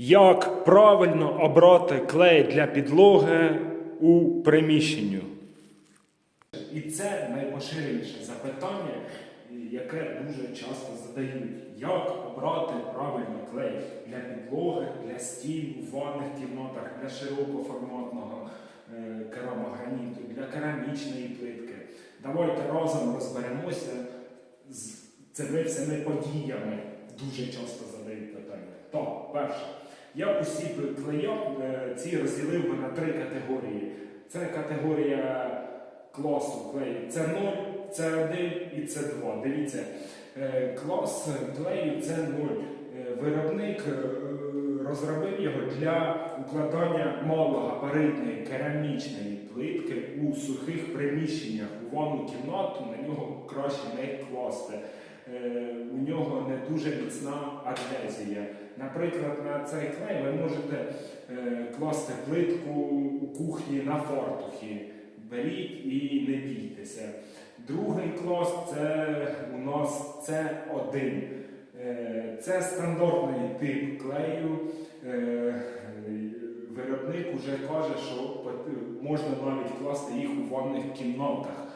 Як правильно обрати клей для підлоги у приміщенню? І це найпоширеніше запитання, яке дуже часто задають. Як обрати правильний клей для підлоги, для стін, у ванних кімнатах, для широкоформатного е, керамограніту, для керамічної плитки. Давайте разом розберемося з цими всіми подіями. Дуже часто задають питання. Так, перше. Я усі клея е, ці розділив би на три категорії. Це категорія класу клею. Це 0, це 1 і це 2. Дивіться, е, клас клею це 0. Е, Виробник розробив його для укладання малогабаритної керамічної плитки у сухих приміщеннях. У ванну кімнату на нього краще не класти. У нього не дуже міцна адгезія. Наприклад, на цей клей ви можете е, класти плитку у кухні на фартухі. Беріть і не бійтеся. Другий клас це у нас це один. Е, Це стандартний тип клею. Е, Виробник вже каже, що можна навіть класти їх у ванних кімнатах,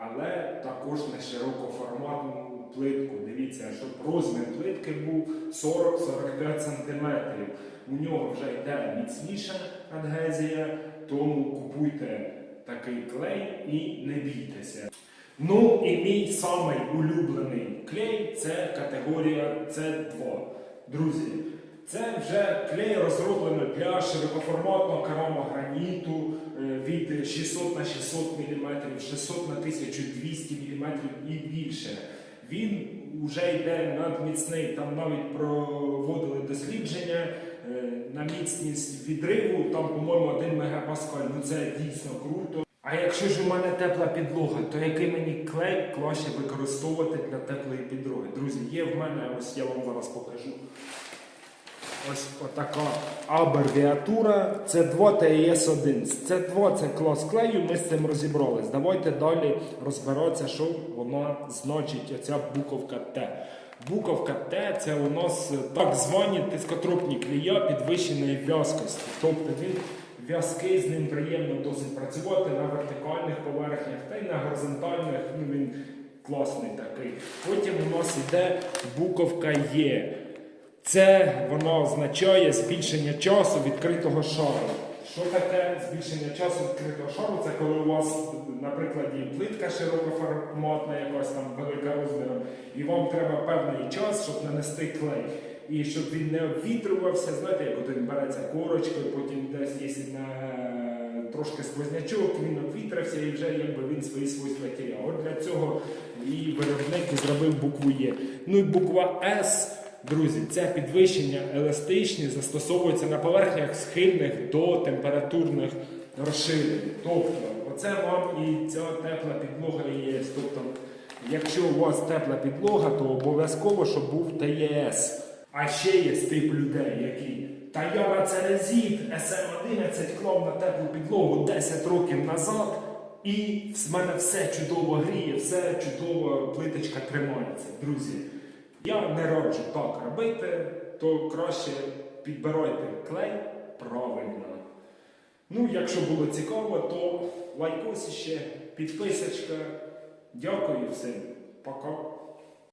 але також на широкоформатну плитку. Дивіться, щоб розмір плитки був 40-45 см. У нього вже йде міцніша адгезія, тому купуйте такий клей і не бійтеся. Ну і мій самий улюблений клей це категорія С2. Друзі, це вже клей розроблено для широкоформатного керамограніту е, від 600 на 600 мм, 600 на 1200 мм і більше. Він вже йде надміцний, там навіть проводили дослідження е, на міцність відриву, там, по-моєму, 1 мегапаскаль. Ну це дійсно круто. А якщо ж у мене тепла підлога, то який мені клей краще використовувати для теплої підлоги? Друзі, є в мене, ось я вам зараз покажу. Ось отака абревіатура. Це 2 ТС 1 Це 2 це клас клею, ми з цим розібрались. Давайте далі розбиратися, що вона значить, оця буковка Т. Буковка Т це у нас так звані тискотропні клея підвищеної в'язкості. Тобто він в'язкий, з ним приємно досить працювати на вертикальних поверхнях та й на горизонтальних. Ну, він класний такий. Потім у нас йде буковка Є. Це воно означає збільшення часу відкритого шару. Що таке збільшення часу відкритого шару? Це коли у вас, наприклад, є плитка широкоформатна, якась там велика розміром, і вам треба певний час, щоб нанести клей. І щоб він не обвітрювався, знаєте, як він береться корочкою, потім десь якщо на трошки сквознячок, він обвітрився і вже якби він свої свойства теряв. От для цього і виробник зробив букву Є. Ну і буква С. Друзі, це підвищення еластичні застосовується на поверхнях схильних до температурних розширень. Тобто, оце вам і ця тепла підлога є. Тобто, якщо у вас тепла підлога, то обов'язково, щоб був ТЄС. А ще є тип людей, які. Та я на Церезіт СМ11 клав на теплу підлогу 10 років назад, і в мене все чудово гріє, все чудово плиточка тримається, друзі. Я не раджу так робити, то краще підбирайте клей правильно. Ну, якщо було цікаво, то лайкос ще, підписочка. Дякую всім. Пока.